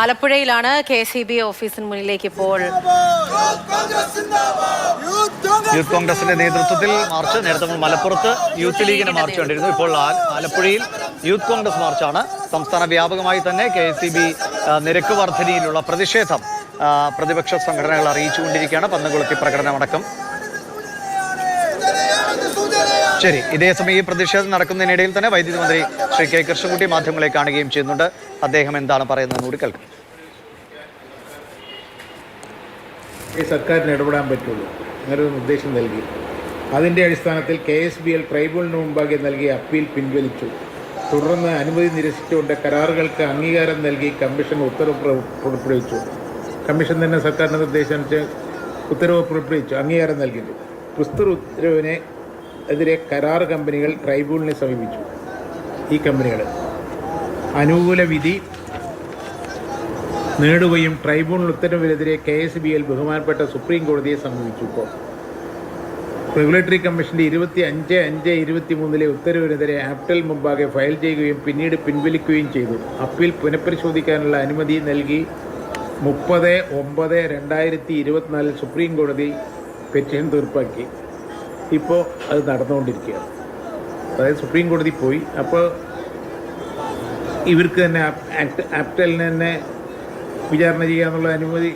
ആലപ്പുഴയിലാണ് K C B ഓഫീസിന് മുന്നിലേക്ക് ഇപ്പോൾ യൂത്ത് കോൺഗ്രസിന്റെ നേതൃത്വത്തിൽ മാർച്ച് നേരത്തെ നമ്മൾ മലപ്പുറത്ത് യൂത്ത് ലീഗിന് മാർച്ച് കണ്ടിരുന്നു. ഇപ്പോൾ ആലപ്പുഴയിൽ യൂത്ത് കോൺഗ്രസ് മാർച്ചാണ്. സംസ്ഥാന വ്യാപകമായി തന്നെ കെ എസ് സി ബി നിരക്ക് വർധനയിലുള്ള പ്രതിഷേധം പ്രതിപക്ഷ സംഘടനകൾ അറിയിച്ചുകൊണ്ടിരിക്കുകയാണ്. പന്നുകുളത്തി പ്രകടനമടക്കം ശരി ഇതേസമയം ഈ പ്രതിഷേധം നടക്കുന്നതിനിടയിൽ തന്നെ വൈദ്യുതി മന്ത്രി ശ്രീ കെ കൃഷ്ണൻകുട്ടി മാധ്യമങ്ങളെ കാണുകയും ചെയ്യുന്നുണ്ട്. അദ്ദേഹം എന്താണ് പറയുന്നത് കൂടി കേൾക്കാം. ഈ സർക്കാരിന് ഇടപെടാൻ പറ്റുള്ളൂ. അങ്ങനൊരു നിർദ്ദേശം നൽകി. അതിന്റെ അടിസ്ഥാനത്തിൽ കെ എസ് ബി എൽ ട്രൈബ്യൂണലിന് മുമ്പാകെ നൽകിയ അപ്പീൽ പിൻവലിച്ചു. തുടർന്ന് അനുമതി നിരസിച്ചുകൊണ്ട് കരാറുകൾക്ക് അംഗീകാരം നൽകി കമ്മീഷൻ ഉത്തരവ് പുറപ്പെടുവിച്ചു. കമ്മീഷൻ തന്നെ സർക്കാരിന്റെ നിർദ്ദേശം ഉത്തരവ് പുറപ്പെടുവിച്ചു അംഗീകാരം നൽകിയിട്ടു ക്രിസ്തു ഉത്തരവിനെ എതിരെ കരാർ കമ്പനികൾ ട്രൈബ്യൂണലിനെ സമീപിച്ചു. ഈ കമ്പനികൾ അനുകൂല വിധി നേടുകയും ട്രൈബ്യൂണൽ ഉത്തരവിനെതിരെ കെ എസ് ബി എൽ ബഹുമാനപ്പെട്ട സുപ്രീം കോടതിയെ സമീപിച്ചു ഇപ്പോൾ. റെഗുലേറ്ററി കമ്മീഷന്റെ ഇരുപത്തി അഞ്ച് അഞ്ച് ഇരുപത്തി മൂന്നിലെ ഉത്തരവിനെതിരെ ആപ്റ്റൽ മുമ്പാകെ ഫയൽ ചെയ്യുകയും പിന്നീട് പിൻവലിക്കുകയും ചെയ്തു. അപ്പീൽ പുനഃപരിശോധിക്കാനുള്ള അനുമതി നൽകി മുപ്പത് ഒമ്പത് രണ്ടായിരത്തി ഇരുപത്തിനാലിൽ സുപ്രീം കോടതി പെറ്റീഷൻ തീർപ്പാക്കി. ഇപ്പോൾ അത് നടന്നുകൊണ്ടിരിക്കുകയാണ്. അതായത് സുപ്രീം കോടതി പോയി. അപ്പോൾ ഇവർക്ക് തന്നെ ആക്ട് ആപ്റ്റലിന് തന്നെ വിചാരണ ചെയ്യാനുള്ള അനുമതി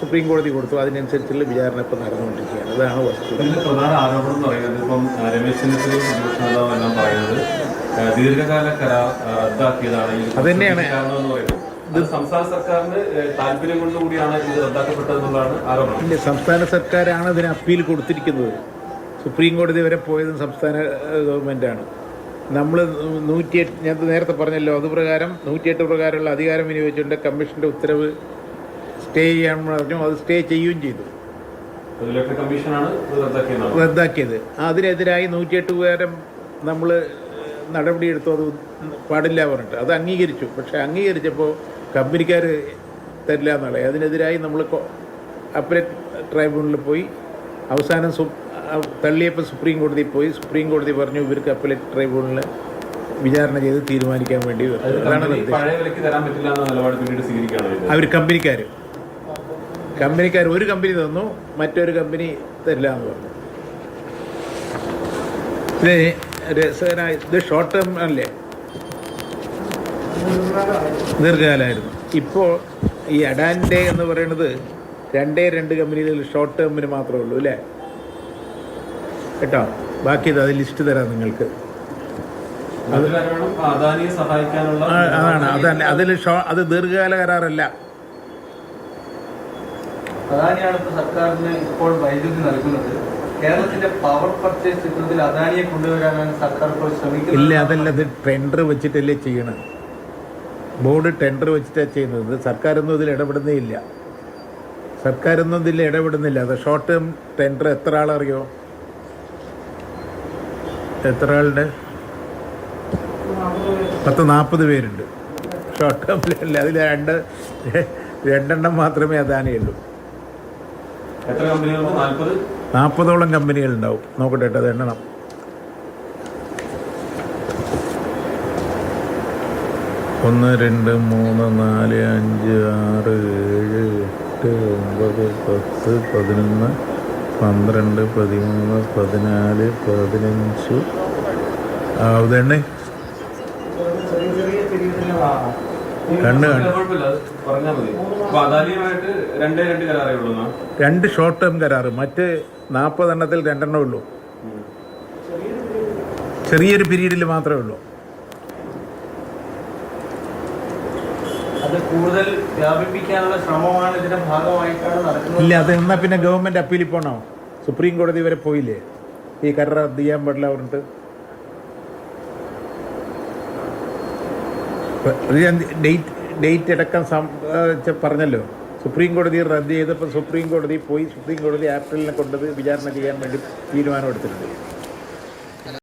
സുപ്രീം കോടതി കൊടുത്തു. അതിനനുസരിച്ചുള്ള വിചാരണ ഇപ്പോൾ നടന്നുകൊണ്ടിരിക്കുകയാണ്. അതാണ് വസ്തു പ്രധാന ആരോപണം എന്ന് പറയുന്നത് ഇപ്പം രമേശ് ചെന്നിത്തലയും പ്രതിപക്ഷ എല്ലാം പറയുന്നത് ദീർഘകാല കരാർ റദ്ദാക്കിയതാണ് അത് പറയുന്നത്. ഇത് സംസ്ഥാന സർക്കാരിന് താല്പര്യം കൊണ്ടുകൂടിയാണ് ഇത് റദ്ദാക്കപ്പെട്ടതെന്നുള്ളതാണ് ആരോപണം. സംസ്ഥാന സർക്കാരാണ് അതിന് അപ്പീൽ കൊടുത്തിരിക്കുന്നത്. സുപ്രീം കോടതി വരെ പോയതും സംസ്ഥാന ഗവൺമെന്റാണ് നമ്മൾ നൂറ്റിയെട്ട് ഞാൻ നേരത്തെ പറഞ്ഞല്ലോ അതുപ്രകാരം നൂറ്റിയെട്ട് പ്രകാരമുള്ള അധികാരം വിനിയോഗിച്ചുകൊണ്ട് കമ്മീഷന്റെ ഉത്തരവ് സ്റ്റേ ചെയ്യാൻ പറഞ്ഞു അത് സ്റ്റേ ചെയ്യുകയും ചെയ്തു. റദ്ദാക്കിയത്. അതിനെതിരായി നൂറ്റിയെട്ട് പ്രകാരം നമ്മൾ നടപടിയെടുത്തു അത് പാടില്ല പറഞ്ഞിട്ട്. അത് അംഗീകരിച്ചു. പക്ഷേ അംഗീകരിച്ചപ്പോൾ കമ്പനിക്കാർ തരില്ല എന്നുള്ളത് അതിനെതിരായി നമ്മൾ അപ്പലേറ്റ് ട്രൈബ്യൂണലിൽ പോയി അവസാനം തള്ളിയപ്പോൾ സുപ്രീം കോടതി പോയി. സുപ്രീം കോടതി പറഞ്ഞു ഇവർക്ക് അപ്പലേറ്റ് ട്രൈബ്യൂണലിൽ വിചാരണ ചെയ്ത് തീരുമാനിക്കാൻ വേണ്ടി അവർ കമ്പനിക്കാർ കമ്പനിക്കാർ ഒരു കമ്പനി തന്നു മറ്റൊരു കമ്പനി തരില്ല എന്ന് പറഞ്ഞു. ഇത് രസകരമായ ഇത് ഷോർട്ട് ടേം അല്ലേ? ദീർഘകാലമായിരുന്നു. ഇപ്പോൾ ഈ അഡാന്റെ എന്ന് പറയുന്നത് രണ്ടേ രണ്ട് കമ്പനികളിൽ ഷോർട്ട് ടേമിന് മാത്രമേ ഉള്ളൂ അല്ലേ? കേട്ടോ ബാക്കി അത് ലിസ്റ്റ് തരാം നിങ്ങൾക്ക്. അതാണ് അതല്ല അതിൽ ഷോ അത് ദീർഘകാല കരാറല്ല. അദാനിയാണ് ഇപ്പോൾ സർക്കാരിന് ഇപ്പോൾ വൈദ്യുതി നൽകുന്നത്. കേരളത്തിന്റെ പവർ പർച്ചേസ് ചിത്രത്തിൽ അദാനിയെ കൊണ്ടുവരാനാണ് സർക്കാർ ഇപ്പോൾ ഇല്ല അതല്ല ഇത് ടെൻഡർ വെച്ചിട്ടല്ലേ ചെയ്യണത് ബോർഡ് ടെൻഡർ വെച്ചിട്ടാണ് ചെയ്യുന്നത്. സർക്കാരൊന്നും ഇതിൽ ഇടപെടുന്നേ ഇല്ല. സർക്കാരൊന്നും ഇതിൽ ഇടപെടുന്നില്ല. അത് ഷോർട്ട് ടേം ടെൻഡർ എത്ര ആളറിയോ? എത്ര ആളുടെ? പത്ത് നാൽപ്പത് പേരുണ്ട്. ഷോർട്ട് ടേമിലല്ല അതിൽ രണ്ട് രണ്ടെണ്ണം മാത്രമേ അദാനിയുള്ളൂ നാൽപ്പതോളം കമ്പനികളുണ്ടാവും നോക്കട്ടെ കേട്ടോ അത് എണ്ണണം ഒന്ന് രണ്ട് മൂന്ന് നാല് അഞ്ച് ആറ് ഏഴ് എട്ട് ഒമ്പത് പത്ത് പതിനൊന്ന് പന്ത്രണ്ട് പതിമൂന്ന് പതിനാല് പതിനഞ്ച്. ഇതെണ്ണേ. കണ്ണ് രണ്ടേ ഷോർട്ട് ടേം കരാറ്. മറ്റ് നാൽപ്പതെണ്ണത്തിൽ രണ്ടെണ്ണം ഉള്ളൂ. ചെറിയൊരു പീരീഡിൽ മാത്രമേ ഉള്ളൂ. കൂടുതൽ വ്യാപിപ്പിക്കാനുള്ള ശ്രമമാണ് ഇതിന്റെ ഭാഗമായിട്ടാണ് നടക്കുന്നത്. ഇല്ല അത് എന്നാ പിന്നെ ഗവൺമെന്റ് അപ്പീലിൽ പോകണോ സുപ്രീം കോടതി വരെ പോയില്ലേ? ഈ കരാർ റദ്ദ് ചെയ്യാൻ പാടില്ല പറഞ്ഞിട്ട്. ഡേറ്റ് ഡേറ്റ് അടക്കം പറഞ്ഞല്ലോ. സുപ്രീം കോടതി റദ്ദ് ചെയ്തപ്പോൾ സുപ്രീം കോടതി പോയി സുപ്രീം കോടതി ആപ്രിലിനെ കൊണ്ടത് വിചാരണ ചെയ്യാൻ വേണ്ടി തീരുമാനമെടുത്തിട്ടുണ്ട്